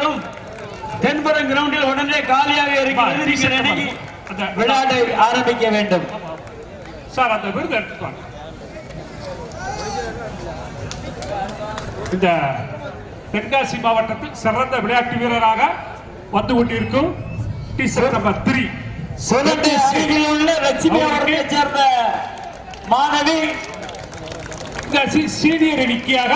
அனைவரும் தென்புறம் கிரவுண்டில் உடனே காலியாக இருக்கிறது நீங்கள் விளையாட்டை ஆரம்பிக்க வேண்டும். சார் அந்த விருது எடுத்துக்கோங்க இந்த தென்காசி மாவட்டத்தில் சிறந்த விளையாட்டு வீரராக வந்து கொண்டிருக்கும் டீச்சர் நம்பர் த்ரீ. அருகில் உள்ள லட்சுமி அவர்களை சேர்ந்த மாணவி சீனியர் அணிக்காக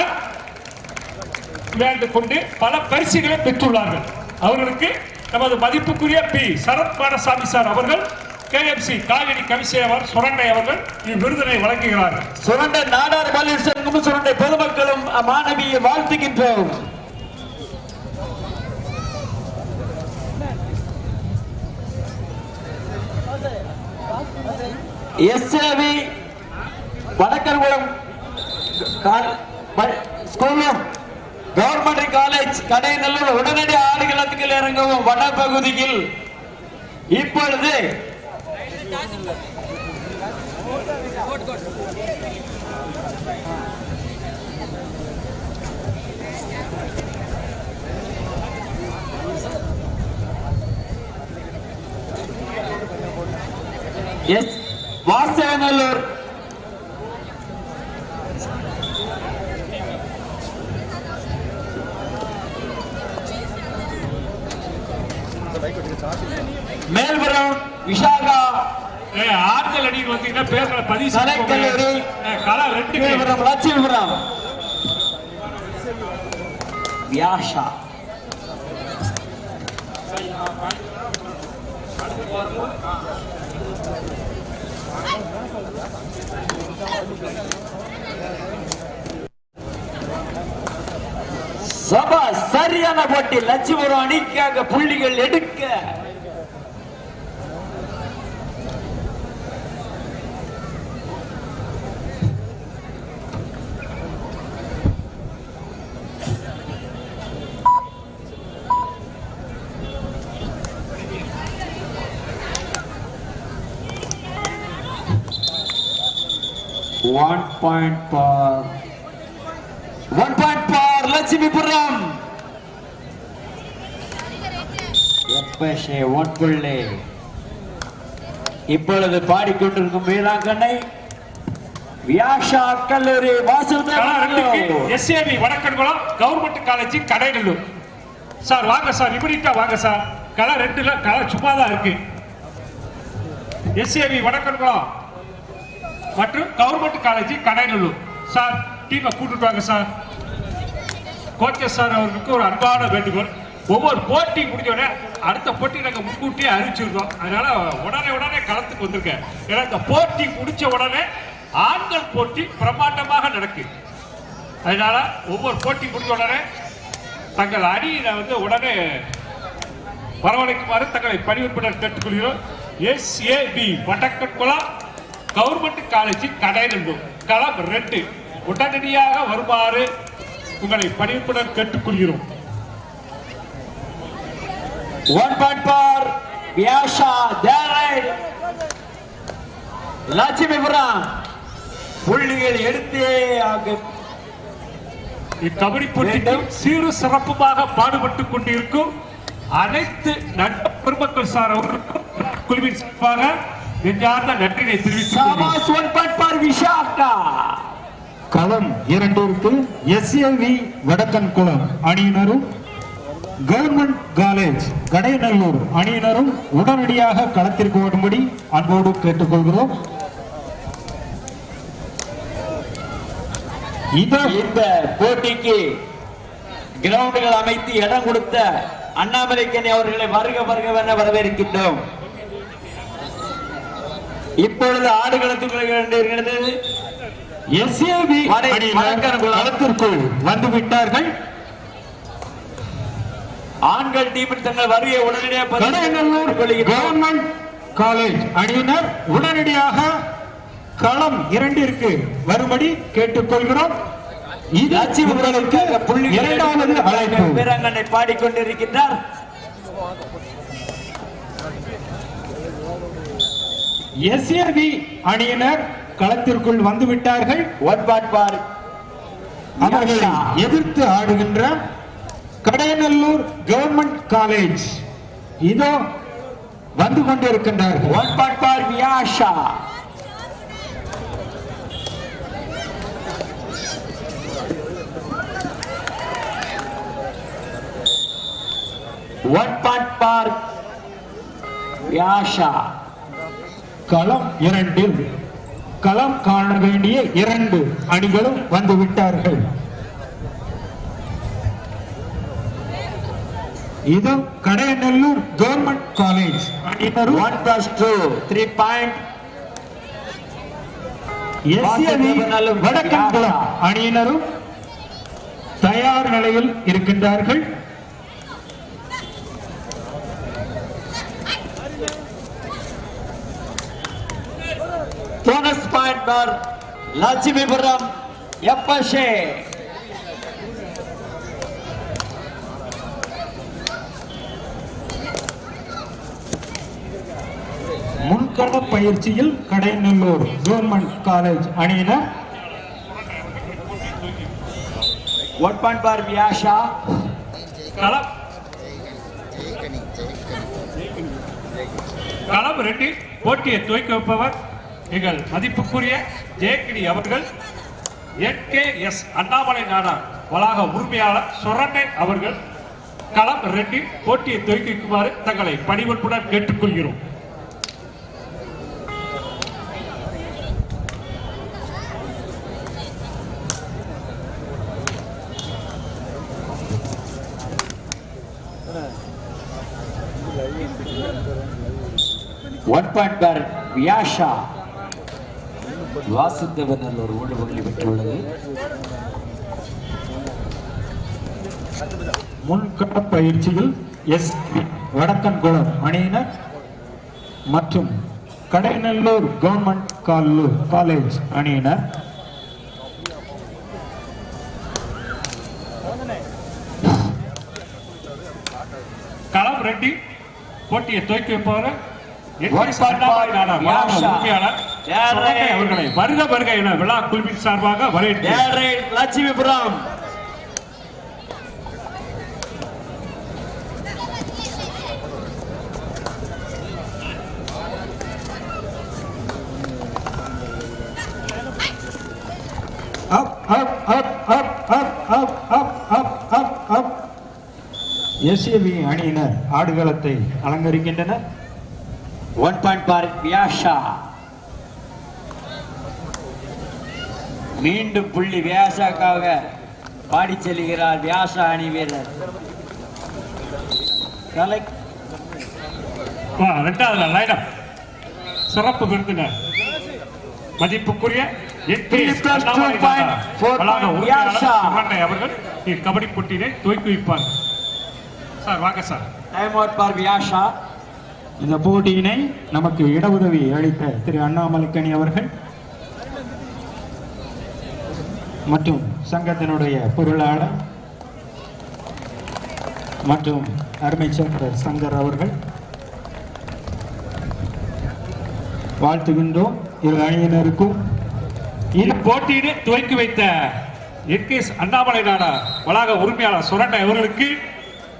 விளையாண்டு கொண்டு பல பரிசுகளை பெற்றுள்ளார்கள். அவர்களுக்கு நமது மதிப்புக்குரிய பி. சரத் பாடசாமி சார் அவர்கள் கேஎம்சி காவிரி அவர் சுரண்டை அவர்கள் இவ்விருதினை வழங்குகிறார்கள். சுரண்டை நாடார் பாலியல் சங்கமும் சுரண்டை பொதுமக்களும் மாணவியை வாழ்த்துகின்றோம். எஸ்ஏவி வடக்கர்குளம் ஸ்கூலும் கவர்மெண்ட் காலேஜ் கடைநல்லூர் உடனடி ஆடுகளத்துக்கு இறங்கவும் வடபகுதியில் இப்பொழுது எஸ் வாசகநல்லூர் மேல்புறம் விஷாகா ஏ, வந்தீங்கன்னா பேர்களை பதிவு கலைக்கல்லூரி. கலா ரெண்டு லட்சுமிபுரம் வியாஷா. சபா சரியான போட்டி. லட்சுமிபுரம் அணிக்காக புள்ளிகள் எடுக்க. Point for one point for Lakshmipuram எப்பஷே one புள்ளி இப்பொழுது பாடிக்கொண்டிருக்கும் வீராங்கனை வியாஷா கல்லூரி Vasudevan SAB Vadakkankulam government college Kadaiyanallur. Sir வாங்க சார் இமிடிட்டா வாங்க சார். கலா ரெண்டுல கலா சும்மா தான் இருக்கு எஸ்ஏபி வடக்கன்குளம் மற்றும் கவர்மெண்ட் காலேஜ் கடையநல்லூர் சார் டீமை கூட்டுட்டு வாங்க சார். கோச்சர் சார் அவர்களுக்கு ஒரு அன்பான வேண்டுகோள். ஒவ்வொரு போட்டி முடிஞ்சோடனே அடுத்த போட்டி நாங்கள் முன்கூட்டியே அறிவிச்சிருக்கோம் அதனால உடனே உடனே களத்துக்கு வந்திருக்கேன். ஏன்னா இந்த போட்டி முடிச்ச உடனே ஆண்கள் போட்டி பிரம்மாண்டமாக நடக்குது அதனால ஒவ்வொரு போட்டி முடிஞ்ச உடனே தங்கள் அணியில வந்து உடனே வரவழைக்குமாறு தங்களை பணிவுறுப்பினர் கேட்டுக்கொள்கிறோம். SAB Vadakkankulam government college Kadaiyanallur களம் ரெண்டு உடனடியாக வருமாறு உங்களை பணிவுறுப்பினர் கேட்டுக்கொள்கிறோம். ஒன் பாயிண்ட் பார் வியாஷா தேரைட் லட்சுமிபுரம் புள்ளிகள் எடுத்தே ஆகும் இக்கபடி போட்டிக்கு சீரு சிறப்புமாக பாடுபட்டுக் கொண்டிருக்கும் அனைத்து நட்பு பெருமக்கள் சார் அவர்களுக்கும் குழுவின் சார்பாக நெஞ்சார்ந்த நன்றினை விஷாக்கா களம் இரண்டிற்கு எஸ்ஏவி வடக்கன் குளம் அணியினரும் கவர்மெண்ட் காலேஜ் கடைநல்லூர் அணியினரும் உடனடியாக களத்திற்கு வரும்படி அன்போடு கேட்டுக்கொள்கிறோம். இதோ இந்த போட்டிக்கு கிரவுண்டுகள் அமைத்து இடம் கொடுத்த அண்ணாமலைக்கனி அவர்களை வருக வருகவென வரவேற்கின்றோம். இப்பொழுது மடக்கன்குளம். களத்திற்குள் வந்து விட்டார்கள் ஆண்கள் டீமில் தங்கள் வருகை உடனடியாக. கவர்மெண்ட் காலேஜ் அணியினர் உடனடியாக களம் இரண்டிற்கு வரும்படி கேட்டுக்கொள்கிறோம். இரண்டாவது அழைப்பு. வீராங்கனை பாடிக்கொண்டிருக்கின்றார். எஸ்ஏவி அணியினர் களத்திற்குள் வந்து விட்டார்கள் ஒன் பாட் பார் அவர்களை எதிர்த்து ஆடுகின்ற கடையநல்லூர் கவர்மெண்ட் காலேஜ் இதோ வந்து கொண்டிருக்கின்றார்கள். One point for Vyasha. One for Vyasha. களம் இரண்டில் களம் காண வேண்டிய இரண்டு அணிகளும் வந்துவிட்டார்கள். இது Kadayanallur government college ಇನ್ನರು one plus two three point அணியினரும் தயார் நிலையில் இருக்கின்றார்கள். போனஸ் பாயிண்ட் ஃபார் லட்சுமிபுரம் எப்பஷே முன்கள பயிற்சியில் கடையநல்லூர் கவர்மெண்ட் காலேஜ் அணியினர். ஒன் பாயிண்ட் ஃபார் வியாஷா களம் களம் ரெண்டு போட்டியை துவக்கி வைப்பவர் எங்கள் மதிப்புக்குரிய ஜேகிடி அவர்கள் N K S Annamalai Nadar வளாக உரிமையாளர் சுரண்ணன் அவர்கள் களம் ரெண்டில் போட்டியை துவக்கிக்குமாறு தங்களை பணிவன்புடன் கேட்டுக்கொள்கிறோம் one point by Vyasha. Vasudevan ஒரு ஓடு புள்ளி பெற்றுள்ளது. முன்கள பயிற்சியில் எஸ் வடக்கன்குளம் அணியினர் மற்றும் கடைநல்லூர் கவர்மெண்ட் காலு- காலேஜ் அணியினர். களம் ரெண்டு போட்டியை துவக்கி வைப்பவர் எஸ் அவர்களை வருக வருக என விழா குழுவின் சார்பாக வரவேற்று லட்சுமிபுரம். எஸ்ஏபி அணியினர் ஆடுகளத்தை அலங்கரிக்கின்றனர். ஒன் பாயிண்ட் பார் வியாஷா மீண்டும் புள்ளி வியாசாக்காக பாடி செல்கிறார் வியாசா அணி வீரர் ரெண்டாவது லைனம் சிறப்பு விருந்தினர். மதிப்புக்குரிய அவர்கள் கபடி போட்டியினை துவக்கி வைப்பார். சார் வாங்க sir. Time out for Vyasha இந்த போட்டியினை நமக்கு இடஉதவி அளித்த திரு அண்ணாமலைக்கணி அவர்கள் மற்றும் சங்கத்தினுடைய பொருளாளர் மற்றும் அருமை சேர்ந்த சங்கர் அவர்கள். வாழ்த்துகின்றோம் இரு அணியினருக்கும். இந்த போட்டியினை துவக்கி வைத்த என்கேஎஸ் அண்ணாமலை நாடா வளாக உரிமையாளர் சுரண்டை அவர்களுக்கு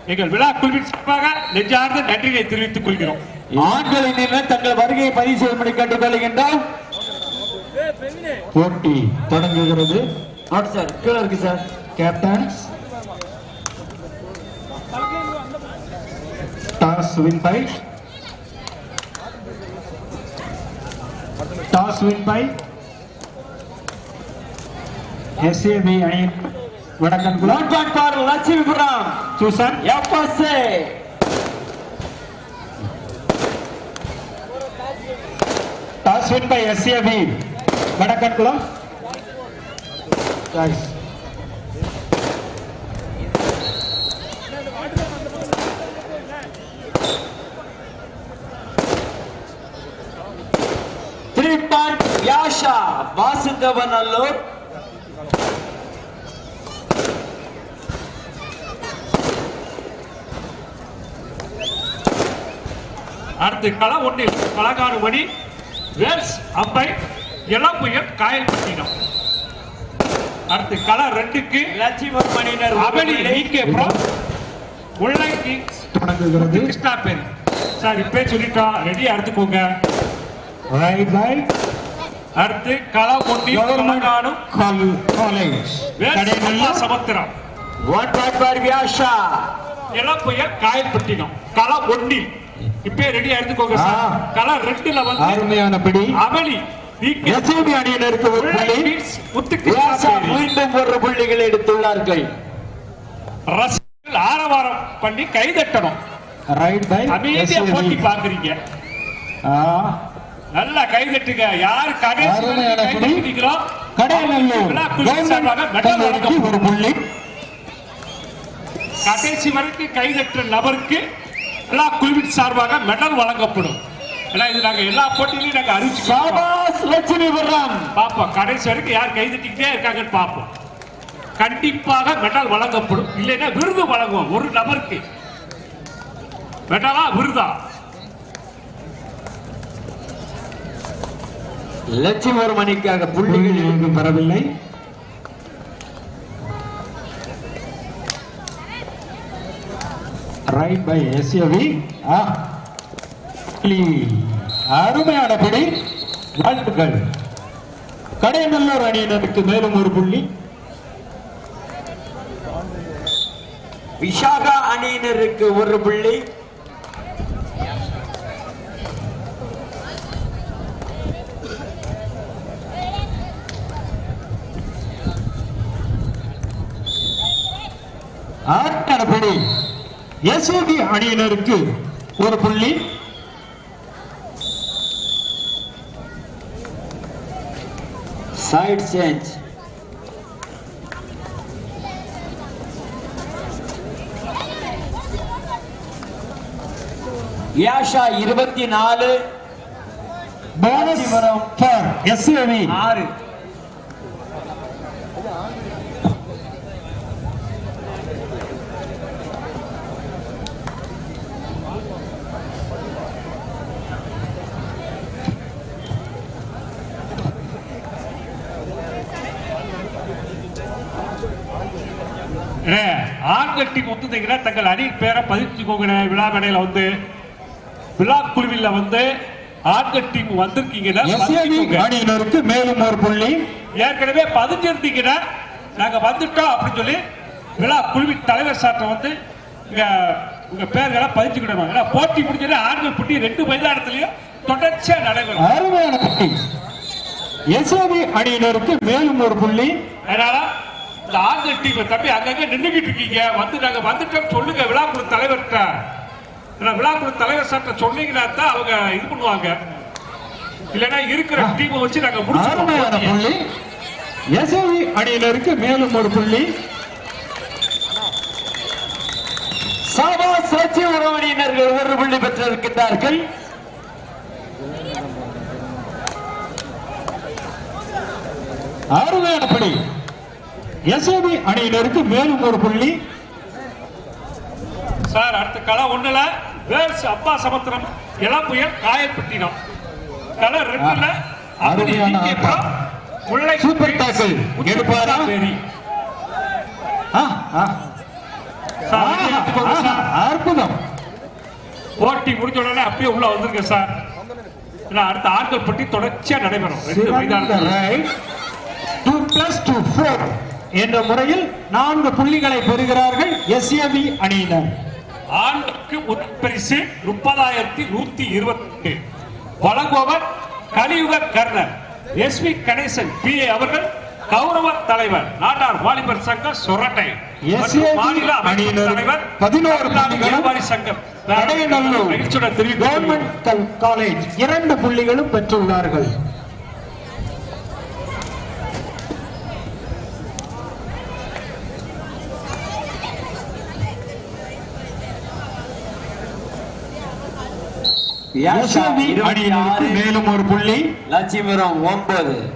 எங்கள் விழா குழுவின் சார்பாக நெஞ்சார்ந்த நன்றியை தெரிவித்துக் கொள்கிறோம். ஆண்களினர் தங்கள் வருகையை பதிவு செய்யும்படி கேட்டுக்கொள்கின்றோம். போட்டி தொடங்குகிறது. நோட் சார் கீழே இருக்கு sir captains toss win by toss win by SAB அணியின் Vadakkankulam one point for Lakshmipuram. Susan. FSA toss win by SAB Vadakkankulam Guys. Three point Vyasha Vasudevanallur அடுத்து களம் ஒன்றில் கலகாடு மணி வேல்ஸ் அம்பை இளம்புயல் காயல்பட்டினம் அடுத்து கலா ரெண்டுக்கு லட்சுமணியினர் அவலி நீக்கே ப்ரோ உள்ளங்கி தொடங்குகிறது. கிருஷ்ணா பேர். சார் இப்பே சொல்லிட்டா ரெடி எடுத்துக்கோங்க. ரைட் ரைட் அடுத்து கலாபொண்டி கலநாடும் காலேஜ் கடைமல்ல சமுத்திரம். வாட் வாட் பார் வியாஷா இளப்பைய காயப்பட்டினம் கலா ஒண்டி இப்பே ரெடி எடுத்துக்கோங்க சார். கலா ரெண்டுல வந்து அருமையான படி. அவலி. எஸ்ஏபி அணியினருக்கு ஒரு புள்ளி. மீண்டும் ஒரு புள்ளிகள் எடுத்துள்ளார்கள். ரசிகர்கள் ஆரவாரம் பண்ணி கைதட்டணும். ரைட் பை அமைதியா போட்டி பாக்குறீங்க நல்லா கைதட்டுங்க. யார் கடைசி அருமையான வரைக்கும் புள்ளி. கைதட்டுகிறோம் கடைநல்லூர். ஒரு புள்ளி. கடைசி வரைக்கும் கைதட்டுற நபருக்கு எல்லா குழுவின் சார்பாக மெடல் வழங்கப்படும். ஏன்னா இது நாங்க எல்லா போட்டியிலையும் நாங்க அறிவிச்சு சாபாஸ் லட்சுமிபுரம் பார்ப்போம் கடைசி வரைக்கும் யார் இருக்காங்கன்னு பார்ப்போம் கண்டிப்பாக மெடல் வழங்கப்படும். இல்லைன்னா விருது வழங்குவோம். ஒரு நபருக்கு. மெடலா விருதா? லட்சுமிபுரம் அணிக்காக புள்ளிகள் புள்ளிகள் எங்கும் பெறவில்லை. ரைட் பை எஸ்ஏவி அருமையான பிடி வாழ்த்துக்கள். கடைநல்லூர் அணியினருக்கு மேலும் ஒரு புள்ளி. விஷாகா அணியினருக்கு ஒரு புள்ளி. அருமையான பிடி எஸ்ஏபி அணியினருக்கு ஒரு புள்ளி. சைட் சேஞ்ச் யாஷா இருபத்தி நாலு. போனஸ் ஆறு ஏ, டீம் ஒத்துந்தீங்கன்னா தங்கள் அணியின் பேரை பதிச்சுக்கோங்க விழா மேடையில வந்து விழா குழுவில வந்து ஆண்கள் டீம். அணியினருக்கு மேலும் ஒரு புள்ளி. ஏற்கனவே பதிஞ்சிருந்தீங்கன்னா நாங்க வந்துட்டோம் அப்படின்னு சொல்லி விழா குழுவின் தலைவர் சார்ட்ட வந்து உங்க பேர்களை பதிச்சுக்கிடணும் ஏன்னா போட்டி முடிஞ்சது ஆண்கள் போட்டி ரெண்டு மைதானத்திலையும் தொடர்ச்சியா நடைபெறும். அருமையான எஸ்ஏவி அணியினருக்கு மேலும் ஒரு புள்ளி. அதனால இந்த ஆண்கள் டீம் தம்பி அங்கங்க நின்றுகிட்டு இருக்கீங்க. வந்து நாங்க வந்துட்டோம் சொல்லுங்க. விழாக்குழு தலைவர்கிட்ட. விழாக்குழு தலைவர் சார்ட்ட சொன்னீங்கன்னா தான் அவங்க இது பண்ணுவாங்க. இல்லைன்னா இருக்கிற டீமை வச்சு நாங்க புள்ளி. எஸ்ஏவி அணியினருக்கு மேலும் ஒரு புள்ளி. சாபாஸ் லட்சுமிபுரம் அணியினர்கள் ஒரு புள்ளி பெற்றிருக்கின்றார்கள். அருமையான புள்ளி. எஸ்ஏவி அணியினருக்கு மேலும் ஒரு புள்ளி. சார் அடுத்த களம் ஒண்ணுல வேர்ஸ் அப்பா சமுத்திரம் இளம்புயல் காயப்பட்டினம் களம் ரெண்டுல அருமையான. Mullai super tackle. எடுப்பாரா? அற்புதம். போட்டி முடிஞ்ச உடனே அப்படியே உள்ள வந்துருங்க சார். அடுத்த ஆண்கள் போட்டி தொடர்ச்சியா நடைபெறும். ரெண்டு right two plus two four என்ற முறையில் நான்கு புள்ளிகளை பெறுகிறார்கள் எஸ்ஏபி அணியினர். ஆண்டுக்கு முதல் பரிசு முப்பதாயிரத்தி நூத்தி இருபத்தி வழங்குபவர் கலியுக கர்ணர். S V Ganesan B A அவர்கள் கௌரவ தலைவர். நாட்டார் வாலிபர் சங்கம் சொரட்டை. மாநில அமைப்பு அணியினர் தலைவர் பதினோரு வியாபாரி சங்கம். கவர்மெண்ட் காலேஜ் இரண்டு புள்ளிகளும் பெற்றுள்ளார்கள். மேலும் ஒரு புள்ளி. லட்சுமிபுரம் ஒன்பது.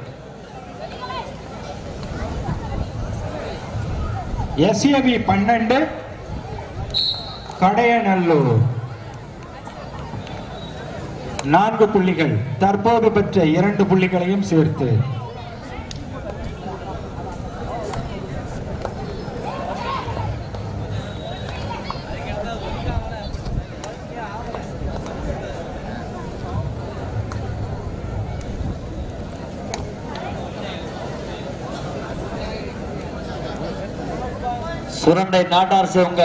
எஸ்ஏபி பன்னெண்டு கடையநல்லூர். நான்கு புள்ளிகள். தற்போது பெற்ற இரண்டு புள்ளிகளையும் சேர்த்து. சுரண்டை நாட்டார் சிவங்க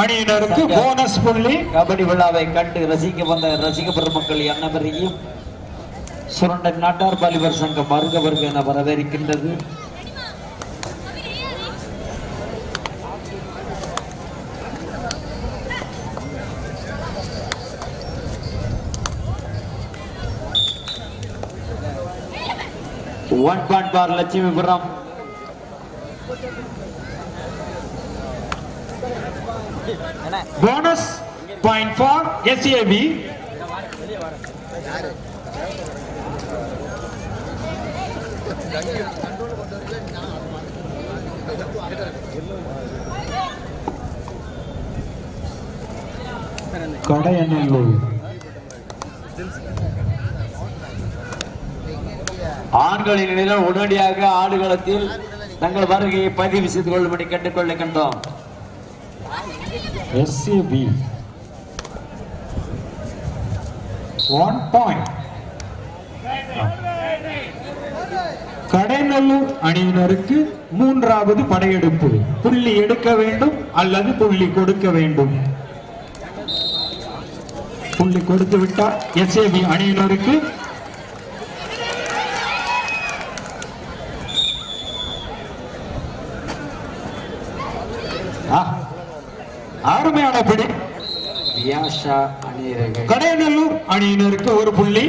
அணியினருக்கு போனஸ் புள்ளி. கபடி விழாவை கண்டு ரசிக்க வந்த ரசிக பெருமக்கள் அனைவரையும் சுரண்டை நாட்டார் பாலிபர் சங்கம் வருக வருக என வரவேற்கின்றது. One point for Lakshmipuram bonus point for SAV Kadaiyanallur ஆண்களின் நிலம் உடனடியாக ஆடுகளத்தில் தங்கள் வருகையை பதிவு செய்து கொள்ளும்படி கேட்டுக்கொள்ளுகின்றோம் SCB. One point. கடைநல்லூர் அணியினருக்கு மூன்றாவது படையெடுப்பு புள்ளி எடுக்க வேண்டும் அல்லது புள்ளி கொடுக்க வேண்டும் புள்ளி கொடுத்து விட்டார் எஸ்ஏபி அணியினருக்கு ஆ, அருமையான பிடி வியாஷா அணியர்கள் கடையநல்லூர் அணியினருக்கு ஒரு புள்ளி.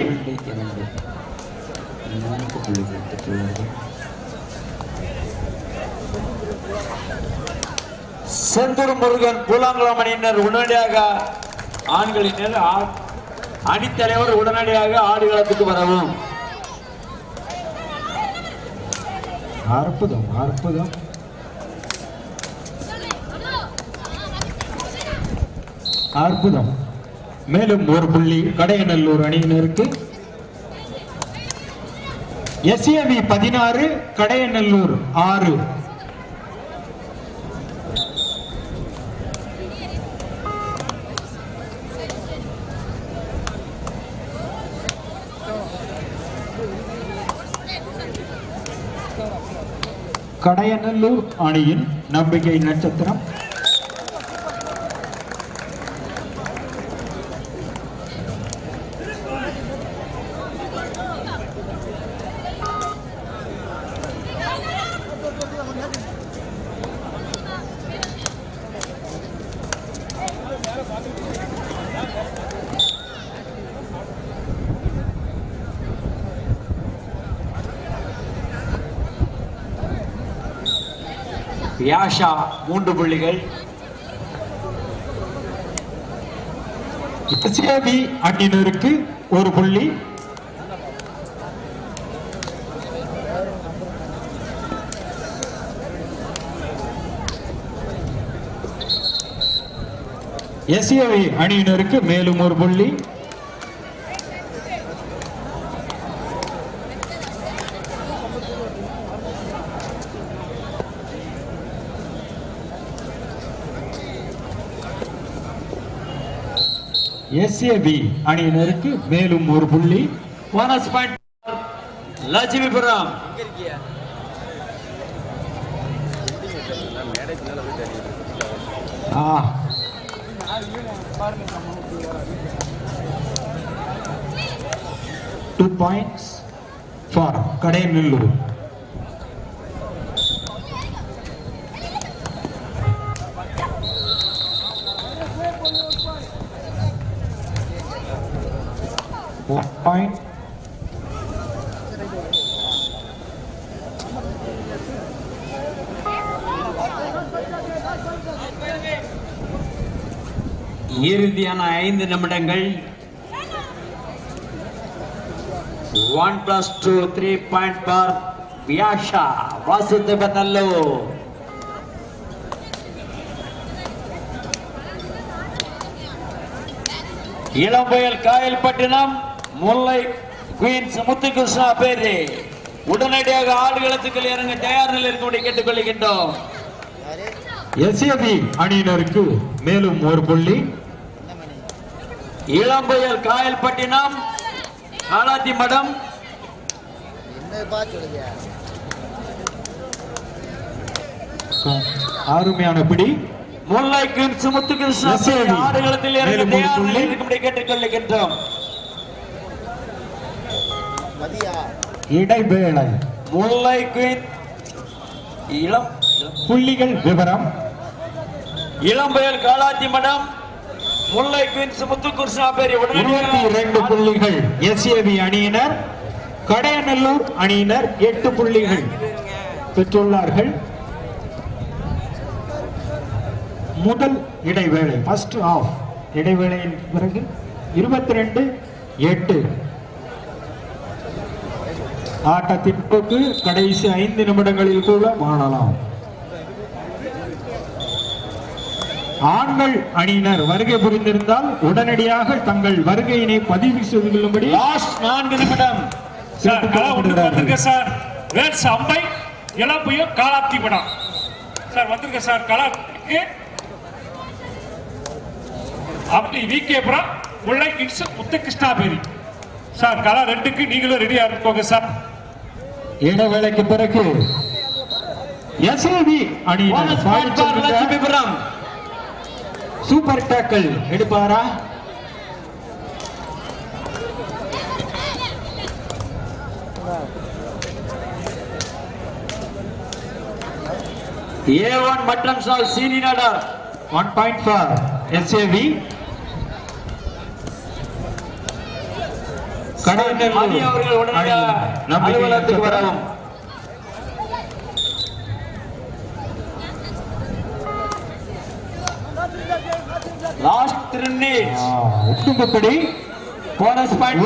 செந்தூர் முருகன் பூலாங்குளம் அணியினர் உடனடியாக ஆண்களினர் ஆ- அணித்தலைவர் உடனடியாக ஆடுகளத்துக்கு வரவும். அற்புதம் அற்புதம். அற்புதம். மேலும் ஒரு புள்ளி கடையநல்லூர் அணியினருக்கு. எஸ்ஏவி பதினாறு கடையநல்லூர் ஆறு. கடையநல்லூர் அணியின் நம்பிக்கை நட்சத்திரம் யாஷா மூன்று புள்ளிகள். எஸ்ஏவி ஒரு புள்ளி. எஸ்ஏவி அணியினருக்கு மேலும் ஒரு புள்ளி. எஸ்ஏபி அணியினருக்கு மேலும் ஒரு புள்ளி. Bonus point Lakshmipuram. Ah. Two points for Kadaiyanallur One point இறுதியான ஐந்து நிமிடங்கள். One plus two three point for Vyasha Vasudevanallur இளம்புயல் Kayalpattinam Mullai queens Muthukrishna பேரு. உடனடியாக ஆடுகளத்துக்கு இறங்க தயார் நிலை இருக்கும்படி கேட்டுக்கொள்கின்றோம். எஸ்ஏபி அணியினருக்கு மேலும் ஒரு புள்ளி. இளம்புயல் காயல்பட்டினம் காலாத்தி மடம். அருமையான பிடி முல்லைக்கு சுமுத்து கிருஷ்ணா. ஆடுகளத்தில் தயார் புள்ளி. நிலையில் இருக்கும்படி கேட்டுக்கொள்ளுகின்றோம். இடைவேளை. முல்லை இளம். புள்ளிகள் விவரம். இளம்பெயல் காலாத்தி மடம். முல்லை குயின் சுமுத்து கிருஷ்ணா பேர் இருபத்தி இரண்டு புள்ளிகள் எஸ்ஏபி அணியினர் கடையநல்லூர் அணியினர் எட்டு புள்ளிகள் பெற்றுள்ளார்கள். முதல் இடைவேளை ஃபர்ஸ்ட் ஆஃப் இடைவேளையின் பிறகு இருபத்தி ரெண்டு எட்டு. ஆட்டத்தின் போக்கு கடைசி ஐந்து நிமிடங்களில் கூட மாறலாம். ஆண்கள் அணியினர் வருகை புரிந்திருந்தால் உடனடியாக தங்கள் வருகையினை பதிவு செய்து கொள்ளும்படி லாஸ்ட் நான்கு நிமிடம். சார் வேட்ஸ் அம்பை இளம்பையும் காலாத்தி படம். சார் வந்திருக்க சார் கலாக்கு அப்படி V K Puram Mullai sir கலா ரெண்டுக்கு நீங்களும் ரெடியா இருக்கோங்க சார். இடைவேளைக்கு பிறகு எஸ்ஏபி பாடிச் லட்சுமிபுரம் சூப்பர் டேக்கல் எடுப்பாரா? ஏ ஒன் மட்டன் சால் Seeni Nadar one point for SAV Mani அவர்கள் உடனடியாக அலுவலகத்துக்கு வரவும். போனஸ் பாயிண்ட்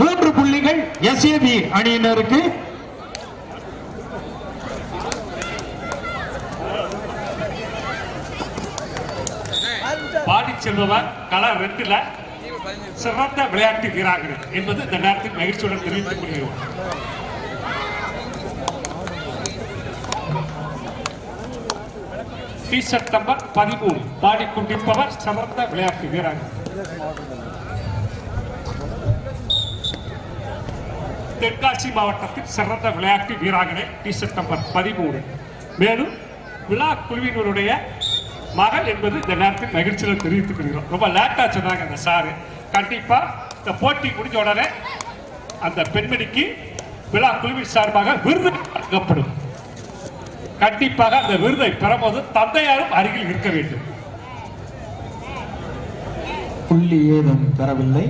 மூன்று புள்ளிகள் எஸ்ஏபி அணியினருக்கு. பாடி செல்பவர் கலர் ரெண்டுல சிறந்த விளையாட்டு வீராங்கனை என்பது இந்த நேரத்தில் மகிழ்ச்சியுடன் தெரிவித்துக் கொள்கிறோம். டி செப்டம்பர் பதிமூணு பாடிக்கொண்டிருப்பவர் சிறந்த விளையாட்டு வீராங்கனை தென்காசி மாவட்டத்தில் சிறந்த விளையாட்டு வீராங்கனை டி செப்டம்பர் பதிமூணு மேலும் விழா குழுவினருடைய மகள் என்பது இந்த நேரத்தில் மகிழ்ச்சியில் தெரிவித்துக் கொள்கிறோம் ரொம்ப லேட்டாக சொன்னாங்க அந்த சாரு கண்டிப்பாக இந்த போட்டி முடிஞ்ச உடனே அந்த பெண்மணிக்கு விழா குழுவின் சார்பாக விருது வழங்கப்படும் கண்டிப்பாக அந்த விருதை பெறும்போது தந்தையாரும் அருகில் இருக்க வேண்டும் புள்ளி ஏதும் பெறவில்லை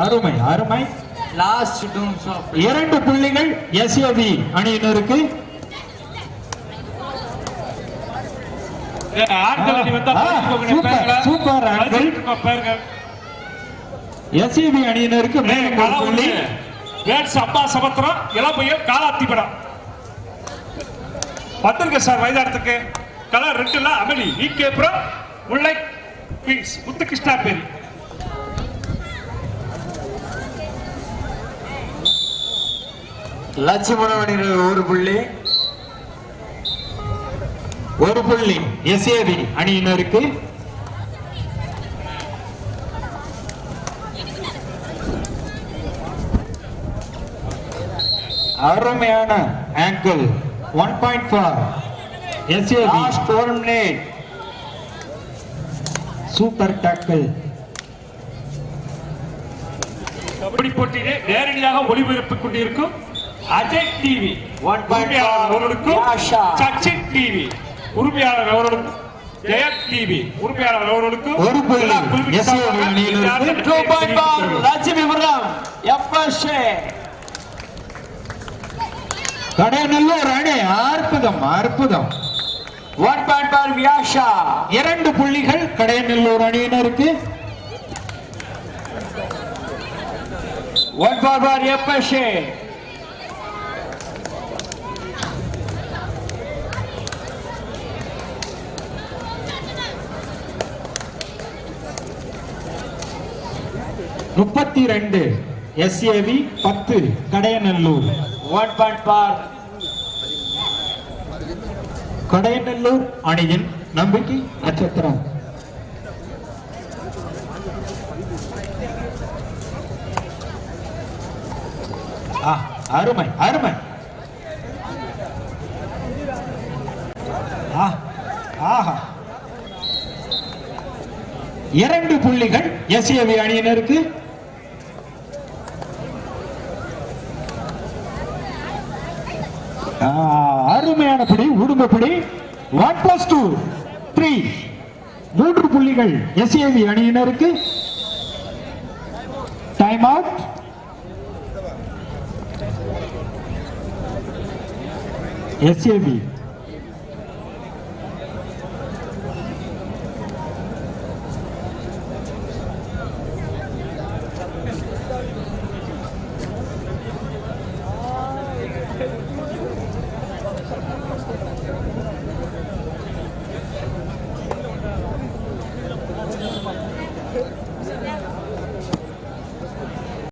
அருமை அருமை லாஸ்ட் டூம்ஸ் ஆஃப் இரண்டு புள்ளிகள் எஸ்ஏபி அணியினருக்கு சூப்பர், பேருங்க. சூப்பர் எஸ்ஏபி அணியினருக்கு மேலும் ஒண்ணு. வேட்ஸ் அம்பா சமுத்திரம் இளம்பையும் காலாத்தி படம். வந்திருக்க சார் மைதானத்துக்கு. கலர் ரெண்டுல அமளி. V K Puram Mullai kings Muthukrishna பேரி. லட்சுமணன் அணியினர் ஒரு புள்ளி. ஒரு புள்ளி. எஸ்ஏபி அணியினருக்கு அருமையான angle one point for last ஒரு மினிட் சூப்பர் டேக்கிள் கபடி போட்டியிலே நேரடியாக ஒளிபரப்பிக் கொண்டிருக்கும் அஜய் டிவி உரிமையாளர் for அவர்களுக்கும். சச்சின் டிவி உரிமையாளர் அவர்களுக்கும் ஜெயத் டிவி உரிமையாளர் அவர்களுக்கும் ஒரு புள்ளி. விழா குழுவின் SAV சார்பாக அணியினருக்கு இந்த டூ ஆட்டத்தை பாயிண்ட் பார் தெரிவித்துக் லட்சுமிபுரம் எஃப்எஸ்ஏ கடைநல்லூர் அணி. அற்புதம் அற்புதம். ஒன் பாயிண்ட் பார் வியாஷா இரண்டு புள்ளிகள் கடையநல்லூர் அணியினருக்கு. ஒன் பார் பார் எஃப்எஸ்ஏ முப்பத்தி ரெண்டு. எஸ்ஏவி பத்து கடையநல்லூர் ஒன் பாயிண்ட் பார் அணியின் நம்பிக்கை நட்சத்திரம். அருமை அருமை. ஆஹா. இரண்டு புள்ளிகள் எஸ்ஏவி அணியினருக்கு அருமையான பிடி உடும்ப பிடி ஒன் பிளஸ் டூ த்ரீ மூன்று புள்ளிகள் எஸ்ஏவி அணியினருக்கு. Time out SAV